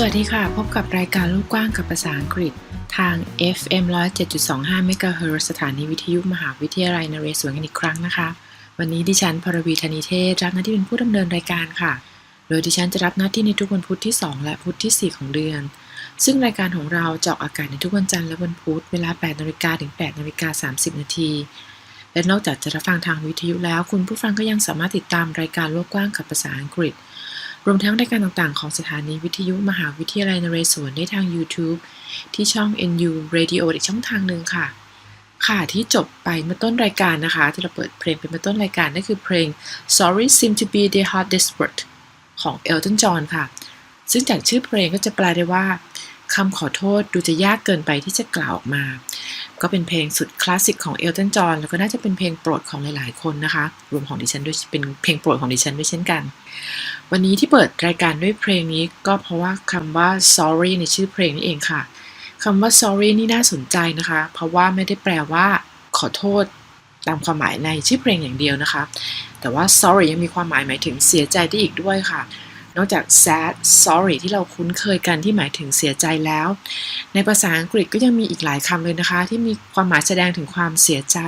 สวัสดีค่ะ พบกับรายการลูกกว้างกับภาษาอังกฤษ ทาง FM 107.25 MHz สถานีวิทยุมหาวิทยาลัยนเรศวรกันอีกครั้งนะคะ วันนี้ดิฉันพรวีธนิเทศ รับหน้าที่เป็นผู้ดำเนินรายการค่ะ โดยดิฉันจะรับหน้าที่ในทุกวันพุธที่ 2 และพุธที่ 4 ของเดือน ซึ่งรายการของเราจะออกอากาศในทุกวันจันทร์และวันพุธเวลา 8นาฬิกาถึง8นาฬิกา30 นาทีและนอกจากจะรับฟังทางวิทยุแล้ว คุณผู้ฟังก็ยังสามารถติดตามรายการโลกกว้างกับภาษาอังกฤษ รวมทั้งรายการต่างๆ ของสถานีวิทยุมหาวิทยาลัยนเรศวรได้ทาง YouTube ที่ช่อง NU Radio อีกช่องทางหนึ่งค่ะ ค่ะที่จบไปเมื่อต้นรายการนะคะ ที่เราเปิดเพลงเป็นเมื่อต้นรายการนั่นคือเพลง Sorry Seem to Be the Hardest Word ของ Elton John ค่ะ ซึ่งจากชื่อเพลงก็จะแปลได้ว่าคำขอโทษดูจะยากเกินไปที่จะกล่าวออกมา ก็เป็นเพลงสุดคลาสสิกของ Elton John แล้วก็น่าจะเป็นเพลงโปรดของหลายๆ คนนะคะ รวมของดิฉันด้วยเป็นเพลงโปรดของดิฉันด้วยเช่นกัน วันนี้ที่เปิดรายการด้วยเพลงนี้ก็เพราะว่าคำว่า sorry ในชื่อเพลงนี่เองค่ะคำว่า sorry นี่น่าสนใจนะคะ เพราะว่าไม่ได้แปลว่า ขอโทษตามความหมายในชื่อเพลงอย่างเดียวนะคะ แต่ว่า sorry ยังมีความหมายหมายถึงเสียใจได้อีกด้วยค่ะ นอกจาก sad sorry ที่เราคุ้นเคยกันที่หมายถึงเสียใจแล้ว ในภาษาอังกฤษก็ยังมีอีกหลายคำเลยนะคะ ที่มีความหมายแสดงถึงความเสียใจ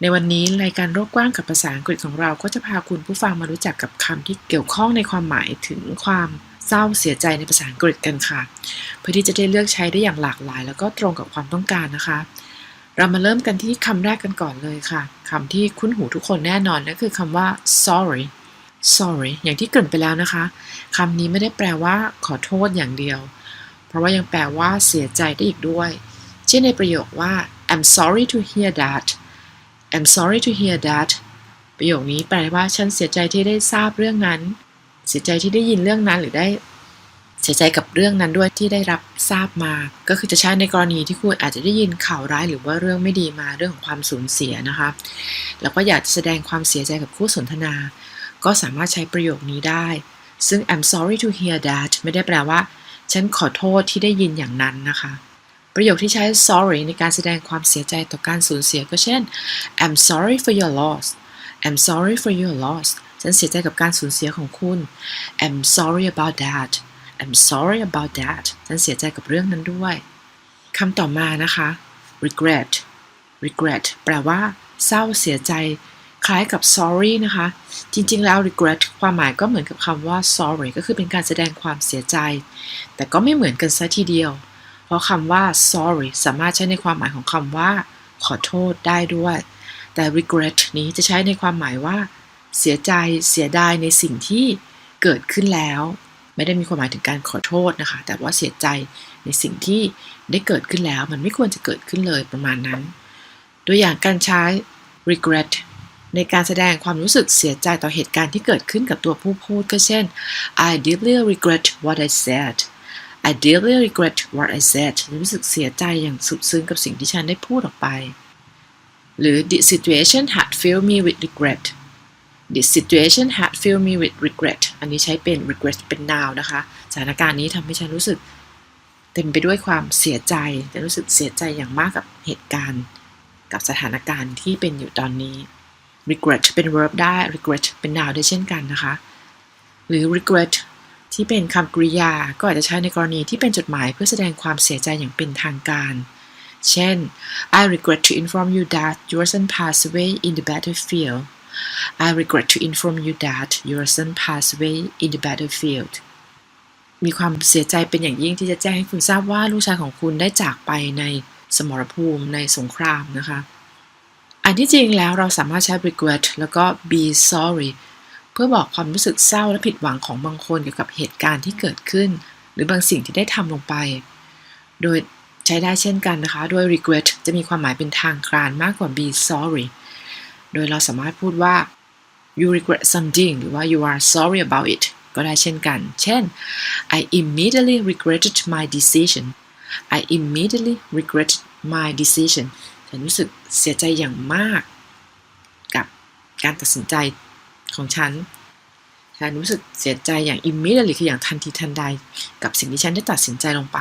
ในวันนี้รายการโลกกว้างกับภาษาอังกฤษของเราก็จะพาคุณผู้ฟังมารู้จักกับคำที่เกี่ยวข้องในความหมายถึงความเศร้าเสียใจในภาษาอังกฤษกันค่ะ เพื่อที่จะได้เลือกใช้ได้อย่างหลากหลาย แล้วก็ตรงกับความต้องการนะคะ เรามาเริ่มกันที่คำแรกกันก่อนเลยค่ะคำที่คุ้นหูทุกคนแน่นอนนั่นคือคำว่า sorry sorry อย่างที่เกริ่นไปแล้วนะคะคำนี้ไม่ได้แปลว่าขอโทษอย่างเดียว เพราะว่ายังแปลว่าเสียใจได้อีกด้วย เช่นในประโยคว่า I'm sorry to hear that I'm sorry to hear that ประโยคนี้แปลว่าฉันเสียใจที่ได้ทราบเรื่องนั้น เสียใจที่ได้ยินเรื่องนั้นหรือได้ เสียใจกับเรื่องนั้นด้วยที่ได้รับทราบมา ก็คือจะใช้ในกรณีที่คุณอาจจะได้ยินข่าวร้ายหรือว่าเรื่องไม่ดีมาเรื่องของความสูญเสียนะคะ แล้วก็อยากจะแสดงความเสียใจกับคู่สนทนา ก็สามารถใช้ประโยคนี้ได้ ซึ่ง I'm sorry to hear that ไม่ได้แปลว่า ฉันขอโทษที่ได้ยินอย่างนั้นนะคะ ประโยคที่ใช้ sorry ในการแสดงความเสียใจต่อการสูญเสียก็เช่น I'm sorry for your loss I'm sorry for your loss ฉันเสียใจกับการสูญเสียของคุณ I'm sorry about that I'm sorry about that ฉันเสียใจกับเรื่องนั้นด้วย คำต่อมานะคะ regret regret แปลว่า เศร้าเสียใจ คล้ายกับ sorry นะคะ จริงๆ แล้ว regret ความหมายก็เหมือนกับคำว่า sorry ก็คือเป็นการแสดงความเสียใจ แต่ก็ไม่เหมือนกันซะทีเดียว เพราะคำว่า sorry สามารถใช้ในความหมายของคำว่า ขอโทษได้ด้วย แต่ regret นี้จะใช้ในความหมายว่า เสียใจ เสียดายในสิ่งที่เกิดขึ้นแล้ว ไม่ได้มีความหมายถึงการขอโทษนะคะ แต่ว่าเสียใจในสิ่งที่ได้เกิดขึ้นแล้ว มันไม่ควรจะเกิดขึ้นเลยประมาณนั้น ตัวอย่างการใช้ regret ในการแสดงความรู้สึกเสียใจต่อเหตุการณ์ที่เกิดขึ้นกับตัวผู้พูดก็เช่น I deeply regret what I said I deeply regret what I said รู้สึกเสียใจอย่างสุดซึ้งกับสิ่งที่ฉันได้พูดออกไป หรือ the situation had filled me with regret the situation had filled me with regret อันนี้ใช้เป็น regret เป็น noun นะคะ สถานการณ์นี้ทำให้ฉันรู้สึกเต็มไปด้วยความเสียใจจะรู้สึกเสียใจอย่างมากกับเหตุการณ์ กับสถานการณ์ที่เป็นอยู่ตอนนี้ regret เป็น verb ได้ regret เป็น noun ได้เช่นกันนะคะ หรือ regret ที่เป็นคำกริยา ก็อาจจะใช้ในกรณีที่เป็นจดหมายเพื่อแสดงความเสียใจอย่างเป็นทางการ เช่น I regret to inform you that your son passed away in the battlefield I regret to inform you that your son passed away in the battlefield มีความเสียใจเป็นอย่างยิ่งที่จะแจ้งให้คุณทราบว่าลูกชายของคุณได้จากไปในสมรภูมิในสงครามนะคะ อันที่จริงแล้วเราสามารถใช้ regret แล้วก็ be sorry เพื่อบอกความรู้สึกเศร้าและผิดหวังของบางคนเกี่ยวกับเหตุการณ์ที่เกิดขึ้น หรือบางสิ่งที่ได้ทำลงไป โดยใช้ได้เช่นกันนะคะโดย regret จะมีความหมายเป็นทางการมากกว่า be sorry โดยเราสามารถพูดว่า you regret something หรือว่า you are sorry about it ก็ได้เช่นกัน เช่น I immediately regretted my decision I immediately regretted my decision ฉันรู้สึกเสียใจอย่างมาก กับการตัดสินใจของฉัน ฉันรู้สึกเสียใจอย่าง immediately คืออย่างทันทีทันใด กับสิ่งที่ฉันได้ตัดสินใจลงไป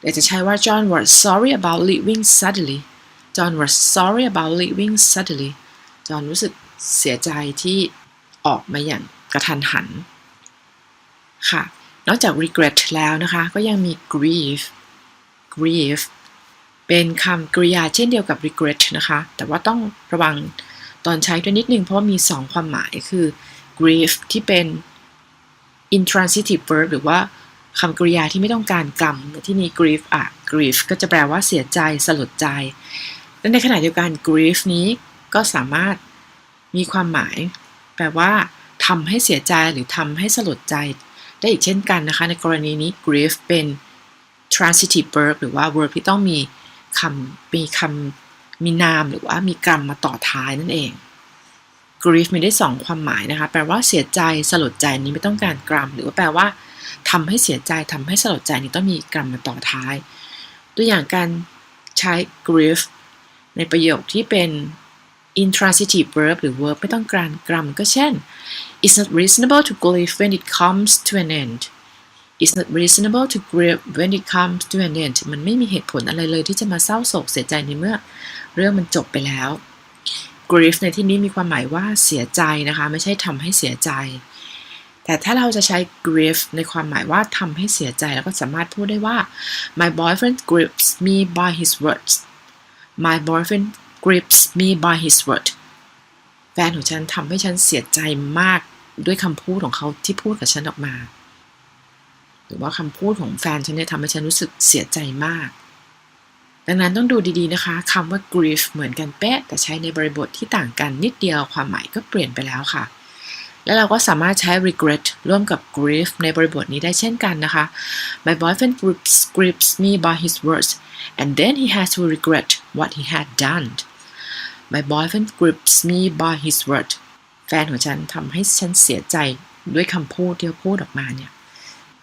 แต่จะใช้ว่า John was sorry about leaving suddenly John was sorry about leaving suddenly จอห์นรู้สึกเสียใจที่ออกมาอย่างกระทันหัน ค่ะ นอกจาก regret แล้วนะคะ ก็ยังมี grief grief เป็นคำกริยาเช่นเดียวกับ regret นะคะ แต่ว่าต้องระวังตอนใช้ด้วยนิดนึงเพราะามี 2 ความหมายคือ grief ที่เป็น intransitive verb หรือว่าคำกริยาที่ไม่ต้องการกรรมที่นี้ grief อะ grief ก็จะแปลว่าเสียใจ สลดใจ และในขณะเดียวกัน grief นี้ก็สามารถมีความหมาย แปลว่าทำให้เสียใจหรือทำให้สลดใจ ได้อีกเช่นกันนะคะ ในกรณีนี้ grief เป็น transitive verb หรือว่า verb ที่ต้องมี คำมีคำมีนามหรือว่ามีกรรมมาต่อท้ายนั่นเอง grief มีได้สองความหมายนะคะ แปลว่าเสียใจสลดใจนี้ไม่ต้องการกรรม หรือว่าแปลว่าทำให้เสียใจทำให้สลดใจนี้ต้องมีกรรมมาต่อท้าย ตัวอย่างการใช้ grief ในประโยคที่เป็น intransitive verb หรือ verb ไม่ต้องการกรรม ก็เช่น it's not reasonable to grieve when it comes to an end it's not reasonable to grieve when it comes to an end มันไม่มีเหตุผลอะไรเลยที่จะมาเศร้าโศกเสียใจในเมื่อเรื่องมันจบไปแล้ว grief ในที่นี้มีความหมายว่าเสียใจนะคะ ไม่ใช่ทำให้เสียใจ แต่ถ้าเราจะใช้ grief ในความหมายว่าทำให้เสียใจ แล้วก็สามารถพูดได้ว่า my boyfriend grieves me by his words my boyfriend grips me by his word แฟนของฉันทำให้ฉันเสียใจมากด้วยคำพูดของเขาที่พูดกับฉันออกมา หรือว่าคำพูดของแฟนฉันเนี่ยทำให้ฉันรู้สึกเสียใจมาก ดังนั้นต้องดูดีๆนะคะคำว่า grief เหมือนกันเป๊ะ แต่ใช้ในบริบทที่ต่างกันนิดเดียวความหมายก็เปลี่ยนไปแล้วค่ะ แล้วเราก็สามารถใช้ regret ร่วมกับ grief ในบริบทนี้ได้เช่นกันนะคะ My boyfriend grips, grips me by his words and then he has to regret what he had done My boyfriend grips me by his word แฟนของฉันทำให้ฉันเสียใจด้วยคำพูดที่เขาพูดออกมาเนี่ย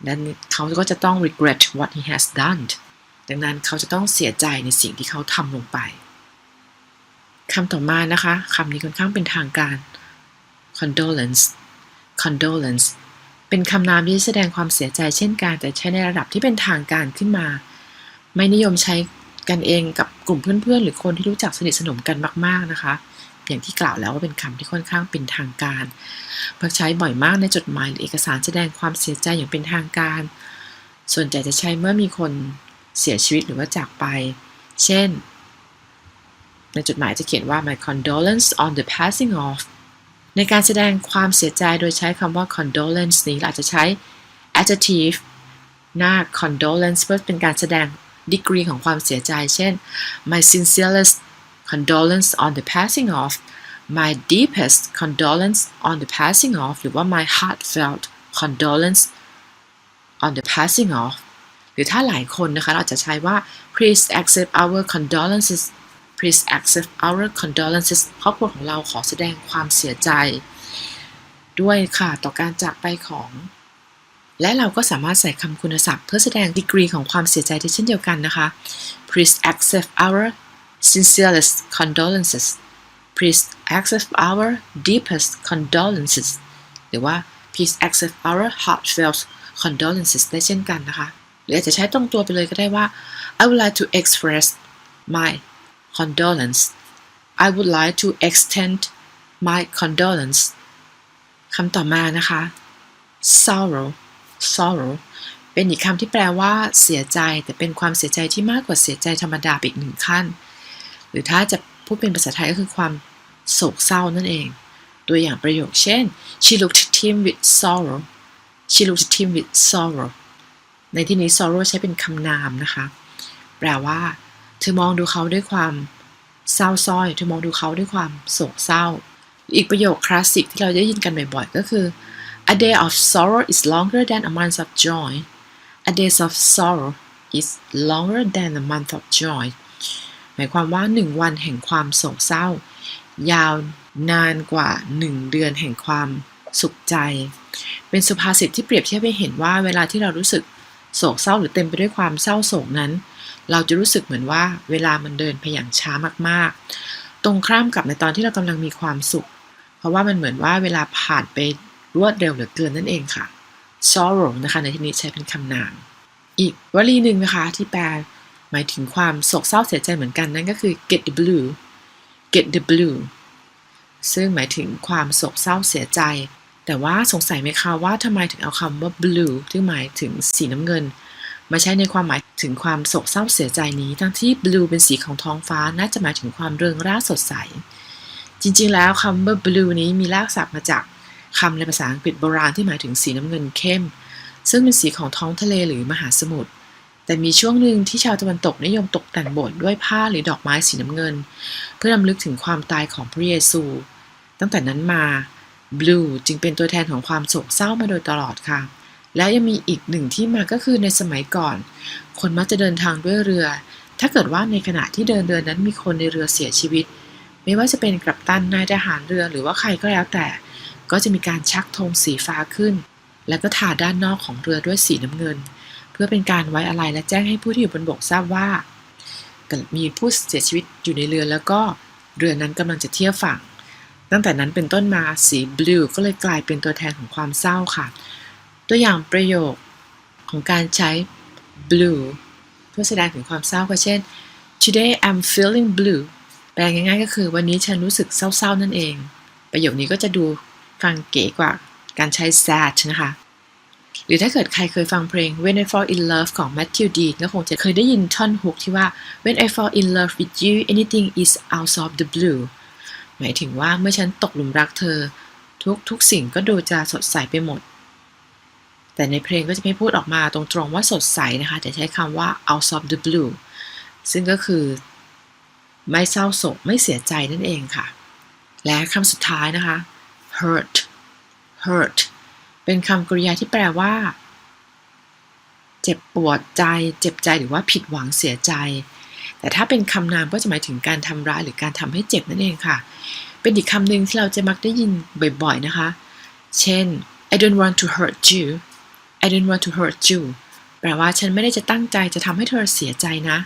นั้นเขาก็จะต้อง regret what he has done ดังนั้นเขาจะต้องเสียใจในสิ่งที่เขาทำลงไปคำต่อมานะคะคำนี้ค่อนข้างเป็นทางการ condolence condolence เป็นคำนามที่แสดงความเสียใจเช่นกัน แต่ใช้ในระดับที่เป็นทางการขึ้นมา ไม่นิยมใช้กันเองกับกลุ่มเพื่อนๆ หรือคนที่รู้จักสนิทสนมกันมาก ๆนะคะ อย่างที่กล่าวแล้วว่าเป็นคำที่ค่อนข้างเป็นทางการมักใช้บ่อยมากในจดหมายหรือเอกสารแสดงความเสียใจอย่างเป็นทางการ ส่วนใหญ่จะใช้เมื่อมีคนเสียชีวิตหรือว่าจากไป เช่น ในจดหมายจะเขียนว่า my condolence on the passing of ในการแสดงความเสียใจโดยใช้คำว่า condolence นี้เราอาจจะใช้ adjective หน้า condolence เพื่อเป็นการแสดงดีกรีของความเสียใจ เช่น my sincerest condolence on the passing of my deepest condolence on the passing of หรือว่า my heartfelt condolence on the passing of หรือถ้าหลายคนนะคะ เราจะใช้ว่า please accept our condolences please accept our condolences ครอบครัวของเราขอแสดงความเสียใจ ด้วยค่ะ ต่อการจากไปของ และเราก็สามารถใส่คำคุณศัพท์ เพื่อแสดงดีกรีของความเสียใจได้เช่นเดียวกันนะคะ Please accept our sincerest condolences Please accept our deepest condolences หรือว่า Please accept our heartfelt condolences ได้เช่นกันนะคะ หรืออาจจะใช้ตรงตัวไปเลยก็ได้ว่า I would like to express my condolence I would like to extend my condolence คำต่อมานะคะ sorrow sorrow เป็นอีกคำที่แปลว่าเสียใจ แต่เป็นความเสียใจที่มากกว่าเสียใจธรรมดาอีกหนึ่งขั้น หรือถ้าจะพูดเป็นภาษาไทยก็คือความโศกเศร้านั่นเอง ตัวอย่างประโยคเช่น she looked at him with sorrow she looked at him with sorrow ในที่นี้ sorrow ใช้เป็นคำนามนะคะ แปลว่า เธอมองดูเขาด้วยความเศร้าส้อย เธอมองดูเขาด้วยความโศกเศร้า อีกประโยคคลาสสิกที่เราได้ยินกันบ่อยๆ ก็คือ A day of sorrow is longer than a month of joy. A day of sorrow is longer than a month of joy. หมายความว่าหนึ่งวันแห่งความโศกเศร้า ยาวนานกว่าหนึ่งเดือนแห่งความสุขใจ เป็นสุภาษิตที่เปรียบเทียบให้เห็นว่าเวลาที่เรารู้สึกโศกเศร้าหรือเต็มไปด้วยความเศร้าโศกนั้น เราจะรู้สึกเหมือนว่าเวลามันเดินไปอย่างช้ามากๆ ตรงข้ามกับในตอนที่เรากำลังมีความสุข เพราะว่ามันเหมือนว่าเวลาผ่านไปรวดเร็วเหลือเกินนั่นเองค่ะ sorrow นะคะในที่นี้ใช้เป็นคำนาม อีกวลีหนึ่งนะคะที่แปล หมายถึงความโศกเศร้าเสียใจเหมือนกันนั่นก็คือ get the blue get the blue ซึ่งหมายถึงความโศกเศร้าเสียใจ แต่ว่าสงสัยไหมคะว่าทำไมถึงเอาคำว่า blue ที่หมายถึงสีน้ำเงิน มาใช้ในความหมายถึงความโศกเศร้าเสียใจนี้ ทั้งที่ blue เป็นสีของท้องฟ้าน่าจะหมายถึงความเริงร่าสดใส จริงๆ แล้วคำว่า blue นี้มีรากศัพท์มาจากคำในภาษาอังกฤษโบราณที่หมายถึงสีน้ำเงินเข้ม ซึ่งเป็นสีของท้องทะเลหรือมหาสมุทร แต่มีช่วงหนึ่งที่ชาวตะวันตกนิยมตกแต่งโบสถ์ด้วยผ้าหรือดอกไม้สีน้ำเงิน เพื่อรำลึกถึงความตายของพระเยซู ตั้งแต่นั้นมา blue จึงเป็นตัวแทนของความโศกเศร้ามาโดยตลอดค่ะ และยังมีอีกหนึ่งที่มาก็คือในสมัยก่อน คนมักจะเดินทางด้วยเรือ ถ้าเกิดว่าในขณะที่เดินเรือนั้นมีคนในเรือเสียชีวิต ไม่ว่าจะเป็นกัปตันนายทหารเรือหรือว่าใครก็แล้วแต่ ก็จะมีการชักธงสีฟ้าขึ้น แล้วก็ทาด้านนอกของเรือด้วยสีน้ำเงิน เพื่อเป็นการไว้อะไรและแจ้งให้ผู้ที่อยู่บนบกทราบว่า มีผู้เสียชีวิตอยู่ในเรือแล้วก็เรือนั้นกำลังจะเทียบฝั่ง ตั้งแต่นั้นเป็นต้นมาสี blue ก็เลยกลายเป็นตัวแทนของความเศร้าค่ะ ตัวอย่างประโยคของการใช้ blue เพื่อแสดงถึงความเศร้าก็เช่น today I'm feeling blue แปลง่ายๆก็คือวันนี้ฉันรู้สึกเศร้าๆนั่นเอง ประโยคนี้ก็จะดูฟังเก๋กว่าการใช้ sad นะคะ หรือถ้าเกิดใครเคยฟังเพลง When I Fall in Love ของ Matthew Dean ก็คงจะเคยได้ยินท่อนฮุกที่ว่า When I fall in love with you anything is out of the blue หมายถึงว่าเมื่อฉันตกหลุมรักเธอ ทุกทุกสิ่งก็ดูจะสดใสไปหมด แต่ในเพลงก็จะไม่พูดออกมาตรงๆว่าสดใสนะคะแต่ใช้คำว่า out of the blue ซึ่งก็คือไม่เศร้าโศกไม่เสียใจนั่นเองค่ะ และคำสุดท้ายนะคะ hurt hurt เป็นคำกริยาที่แปลว่า เจ็บปวดใจ เจ็บใจหรือว่าผิดหวังเสียใจ แต่ถ้าเป็นคำนามก็จะหมายถึงการทำร้ายหรือการทำให้เจ็บนั่นเองค่ะ เป็นอีกคำหนึ่งที่เราจะมักได้ยินบ่อยๆนะคะ เช่น I don't want to hurt you I don't want to hurt you แปลว่าฉันไม่ได้จะตั้งใจจะทำให้เธอเสียใจนะ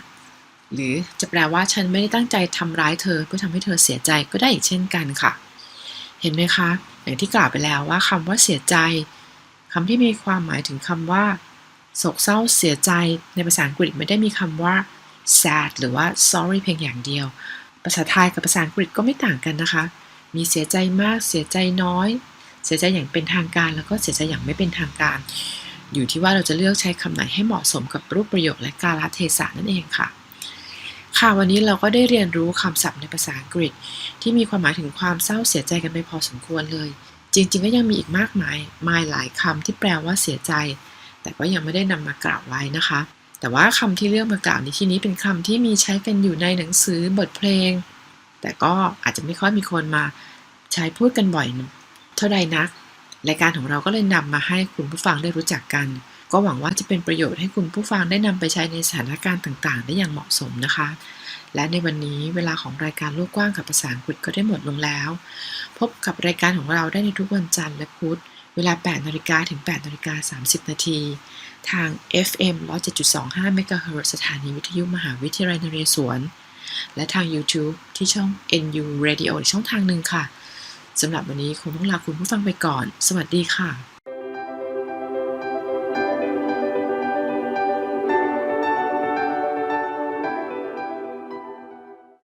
หรือจะแปลว่าฉันไม่ได้ตั้งใจทำร้ายเธอเพื่อทำให้เธอเสียใจก็ได้อีกเช่นกันค่ะ เห็นไหมคะ อย่างที่กล่าวไปแล้วว่าคำว่าเสียใจคำที่มีความหมายถึงคำว่าโศกเศร้าเสียใจในภาษาอังกฤษไม่ได้มีคำว่า sad หรือว่า sorry เพียงอย่างเดียว ภาษาไทยกับภาษาอังกฤษก็ไม่ต่างกันนะคะ มีเสียใจมากเสียใจน้อย เสียใจอย่างเป็นทางการแล้วก็เสียใจอย่างไม่เป็นทางการ อยู่ที่ว่าเราจะเลือกใช้คำไหนให้เหมาะสมกับรูปประโยคและกาลเทศะนั่นเองค่ะ ค่ะวันนี้เราก็ได้เรียนรู้คำศัพท์ในภาษาอังกฤษ ที่มีความหมายถึงความเศร้าเสียใจกันไปพอสมควรเลย จริง ๆ ก็ยังมีอีกมากมายมายหลายคำที่แปลว่าเสียใจ แต่ก็ยังไม่ได้นำมากล่าวไว้นะคะ แต่ว่าคำที่เลือกมากล่าวในที่นี้เป็นคำที่มีใช้กันอยู่ในหนังสือบทเพลง แต่ก็อาจจะไม่ค่อยมีคนมาใช้พูดกันบ่อย เท่าใดนักรายการของเราก็เลยนำมาให้คุณผู้ฟังได้รู้จักกัน ก็หวังว่าจะเป็นประโยชน์ให้คุณผู้ฟังได้นำไปใช้ในสถานการณ์ต่างๆ ได้อย่างเหมาะสมนะคะ และในวันนี้เวลาของรายการโลกกว้างกับภาษาอังกฤษก็ได้หมดลงแล้ว พบกับรายการของเราได้ในทุกวันจันทร์และพุธเวลา 8นาฬิกาถึง8นาฬิกา30 นาที ทาง FM 107.25 MHz สถานีวิทยุมหาวิทยาลัยนเรศวร และทาง YouTube ที่ช่อง NU Radio ช่องทางหนึ่งค่ะ สำหรับวันนี้คงต้องลาคุณผู้ฟังไปก่อน สวัสดีค่ะ